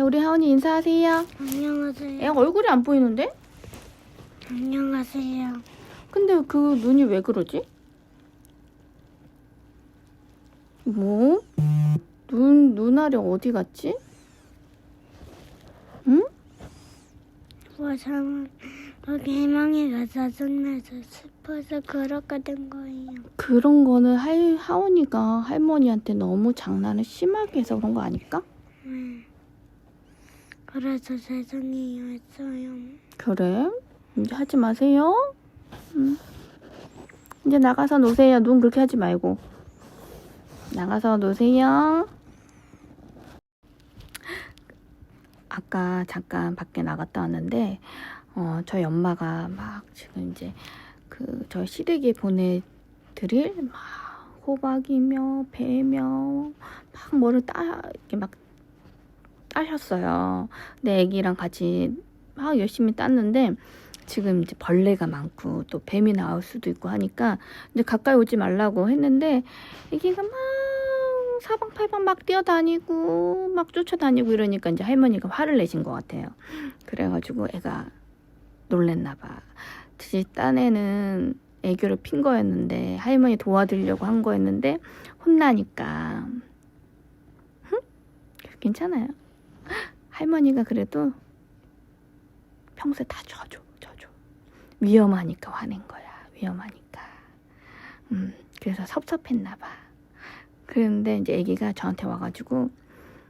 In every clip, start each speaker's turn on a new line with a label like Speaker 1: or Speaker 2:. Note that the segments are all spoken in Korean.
Speaker 1: 자, 우리 하은이 인사하세요.
Speaker 2: 안녕하세요.
Speaker 1: 애 얼굴이 안 보이는데?
Speaker 2: 안녕하세요.
Speaker 1: 근데 그 눈이 왜 그러지? 뭐? 눈, 눈알이 어디 갔지? 응?
Speaker 2: 뭐 참, 거기 해망이가 짜증나서 싶어서 그렇게 된 거예요.
Speaker 1: 그런 거는 할, 하원이가 할머니한테 너무 장난을 심하게 해서 그런 거 아닐까?
Speaker 2: 네. 그래서 죄송해요 했어요.
Speaker 1: 그래? 이제 하지 마세요. 응. 이제 나가서 노세요. 눈 그렇게 하지 말고. 나가서 노세요. 아까 잠깐 밖에 나갔다 왔는데, 어, 저희 엄마가 막 지금 이제 그저 시댁에 보내드릴 막 호박이며 배며 막 뭐를 따, 이렇게 막 따셨어요. 내 애기랑 같이 막 열심히 땄는데 지금 이제 벌레가 많고 또 뱀이 나올 수도 있고 하니까 이제 가까이 오지 말라고 했는데 애기가 막 사방팔방 막 뛰어다니고 막 쫓아다니고 이러니까 이제 할머니가 화를 내신 것 같아요. 그래가지고 애가 놀랬나 봐. 지 딴애는 애교를 핀 거였는데 할머니 도와드리려고 한 거였는데 혼나니까 흠? 괜찮아요. 할머니가 그래도 평소에 다 줘줘, 줘줘. 위험하니까 화낸 거야. 위험하니까. 음, 그래서 섭섭했나 봐. 그런데 이제 아기가 저한테 와가지고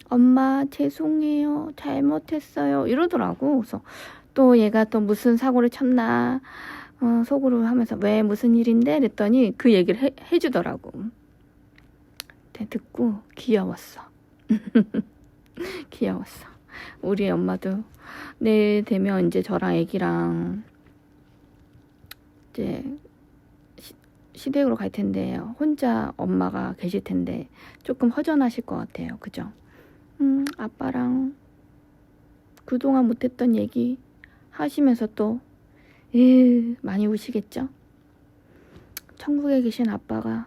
Speaker 1: 엄마 죄송해요. 잘못했어요. 이러더라고. 그래서 또 얘가 또 무슨 사고를 쳤나 어, 속으로 하면서 왜 무슨 일인데? 그랬더니 그 얘기를 해, 해주더라고. 듣고 귀여웠어. 귀여웠어. 우리 엄마도 내일 되면 이제 저랑 애기랑 이제 시, 시댁으로 갈 텐데 혼자 엄마가 계실 텐데 조금 허전하실 것 같아요. 그죠? 음, 아빠랑 그동안 못했던 얘기 하시면서 또 에, 많이 우시겠죠? 천국에 계신 아빠가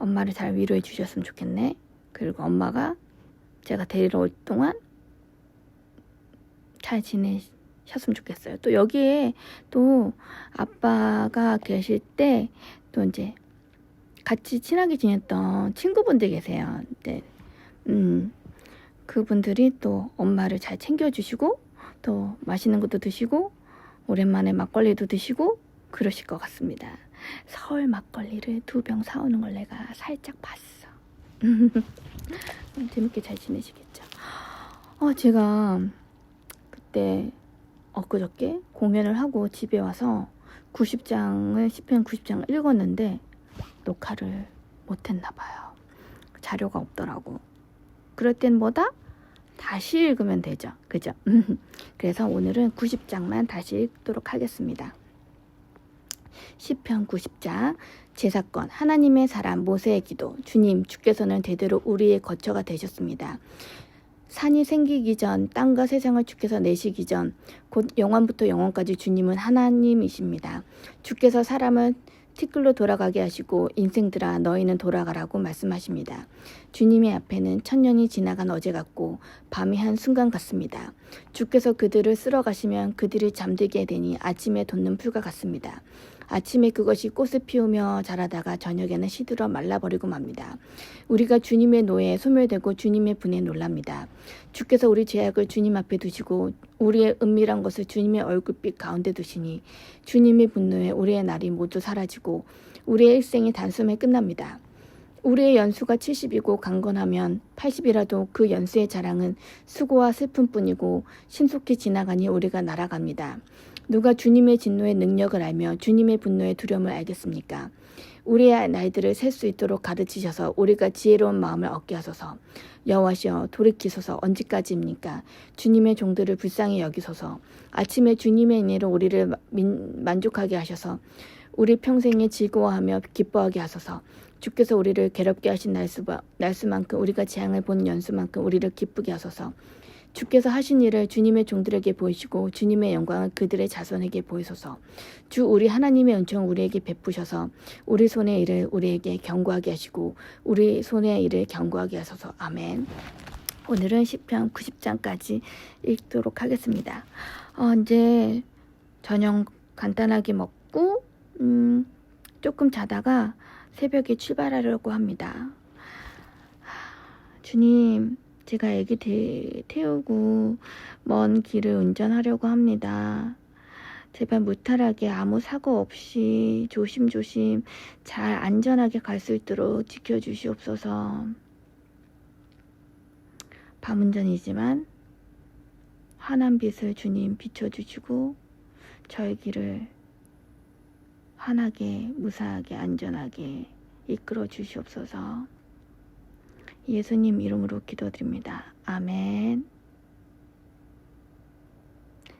Speaker 1: 엄마를 잘 위로해 주셨으면 좋겠네. 그리고 엄마가 제가 데리러 올 동안 잘 지내셨으면 좋겠어요. 또 여기에 또 아빠가 계실 때 또 이제 같이 친하게 지냈던 친구분들 계세요. 네. 음, 그분들이 또 엄마를 잘 챙겨주시고 또 맛있는 것도 드시고 오랜만에 막걸리도 드시고 그러실 것 같습니다. 서울 막걸리를 두 병 사오는 걸 내가 살짝 봤어. 재밌게 잘 지내시겠죠. 어, 제가 그때 엊그저께 공연을 하고 집에 와서 90장을 10편 90장을 읽었는데 녹화를 못했나 봐요. 자료가 없더라고. 그럴 땐 뭐다? 다시 읽으면 되죠. 그죠? 그래서 오늘은 90장만 다시 읽도록 하겠습니다. 10편 90장 제사건 하나님의 사람 모세의 기도 주님 주께서는 대대로 우리의 거처가 되셨습니다. 산이 생기기 전 땅과 세상을 주께서 내시기 전 곧 영원부터 영원까지 주님은 하나님이십니다. 주께서 사람을 티끌로 돌아가게 하시고 인생들아 너희는 돌아가라고 말씀하십니다. 주님의 앞에는 천년이 지나간 어제 같고 밤이 한 순간 같습니다. 주께서 그들을 쓸어 가시면 그들이 잠들게 되니 아침에 돋는 풀과 같습니다. 아침에 그것이 꽃을 피우며 자라다가 저녁에는 시들어 말라버리고 맙니다. 우리가 주님의 노예에 소멸되고 주님의 분에 놀랍니다. 주께서 우리 죄악을 주님 앞에 두시고 우리의 은밀한 것을 주님의 얼굴빛 가운데 두시니 주님의 분노에 우리의 날이 모두 사라지고 우리의 일생이 단숨에 끝납니다. 우리의 연수가 70이고 강건하면 80이라도 그 연수의 자랑은 수고와 슬픔뿐이고 신속히 지나가니 우리가 날아갑니다. 누가 주님의 진노의 능력을 알며 주님의 분노의 두려움을 알겠습니까? 우리의 나이들을 셀 수 있도록 가르치셔서 우리가 지혜로운 마음을 얻게 하소서. 여호와시여 돌이키소서 언제까지입니까? 주님의 종들을 불쌍히 여기소서. 아침에 주님의 은혜로 우리를 민, 만족하게 하셔서 우리 평생에 즐거워하며 기뻐하게 하소서. 주께서 우리를 괴롭게 하신 날수, 날수만큼 우리가 재앙을 본 연수만큼 우리를 기쁘게 하소서. 주께서 하신 일을 주님의 종들에게 보이시고 주님의 영광을 그들의 자손에게 보이소서. 주 우리 하나님의 은총 우리에게 베푸셔서 우리 손의 일을 우리에게 경고하게 하시고 우리 손의 일을 경고하게 하소서. 아멘. 오늘은 시편 90장까지 읽도록 하겠습니다. 어, 이제 저녁 간단하게 먹고 음, 조금 자다가 새벽에 출발하려고 합니다. 주님, 제가 애기 태, 태우고 먼 길을 운전하려고 합니다. 제발 무탈하게 아무 사고 없이 조심조심 잘 안전하게 갈 수 있도록 지켜주시옵소서. 밤운전이지만 환한 빛을 주님 비춰주시고 저의 길을 환하게 무사하게 안전하게 이끌어 주시옵소서. 예수님 이름으로 기도드립니다. 아멘.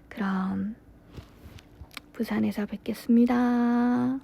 Speaker 1: 그럼 부산에서 뵙겠습니다.